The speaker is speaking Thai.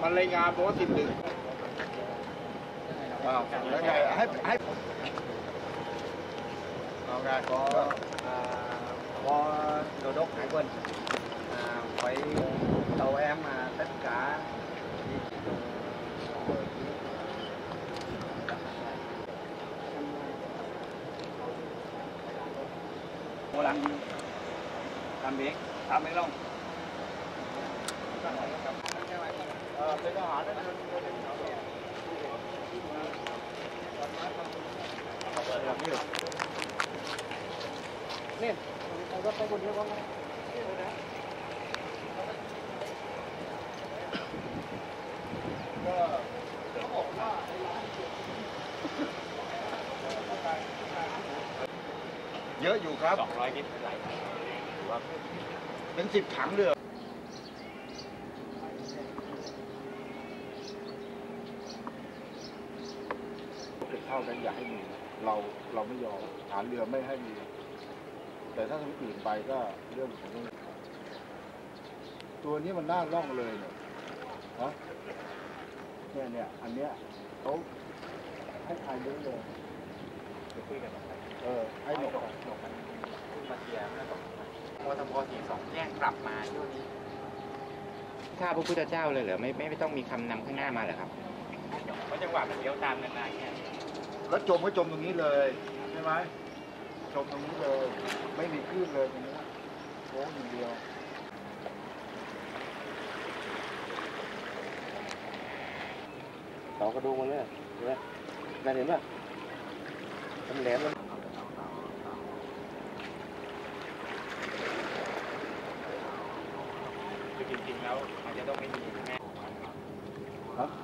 มันรายงานบอกว่าสิบหนึ่งเอาแล้วไงให้ให้เอาไงก็ có à, đô đốc hải quân à, tàu em mà tất cả Cô lặng Tạm biệt Tạm biệt luôn นี่เอารถไปบนเดียกัเยอะอยู่ครับ200ลิตรเป็นสิบถังเลยากันอย่าให้มีเราเราไม่ยอมฐานเรือไม่ให้มี แต่ถ้าทางอื่นไปก็เรื่องของตัวนี้มันน่าล่องเลยเนี่ยฮะเนี่ยเนี่ย อันเนี้ยเขาให้ทายเยอะเลยจะคุยกันเออให้หนกหนกมันมาเทียมนะบอกพอทำพอสี่สองแยกกลับมาช่วงนี้ข้าพระพุทธเจ้าเลยเหรอไม่ไม่ต้องมีคำนำข้างหน้ามาเหรอครับเพราะจังหวะมันเลี้ยวตามกันมาแค่แล้วจมก็จมตรงนี้เลยใช่ไหมจมตรงนี้เลยไม่มีคลื่นเลยตรงนี้โค้งอย่างเดียวเสากระดูกมันเนี่ยเห็นไหมนั่นเห็นป่ะมันแหลมมันคือจริงๆแล้วอาจจะต้องไม่มีแม่ครับ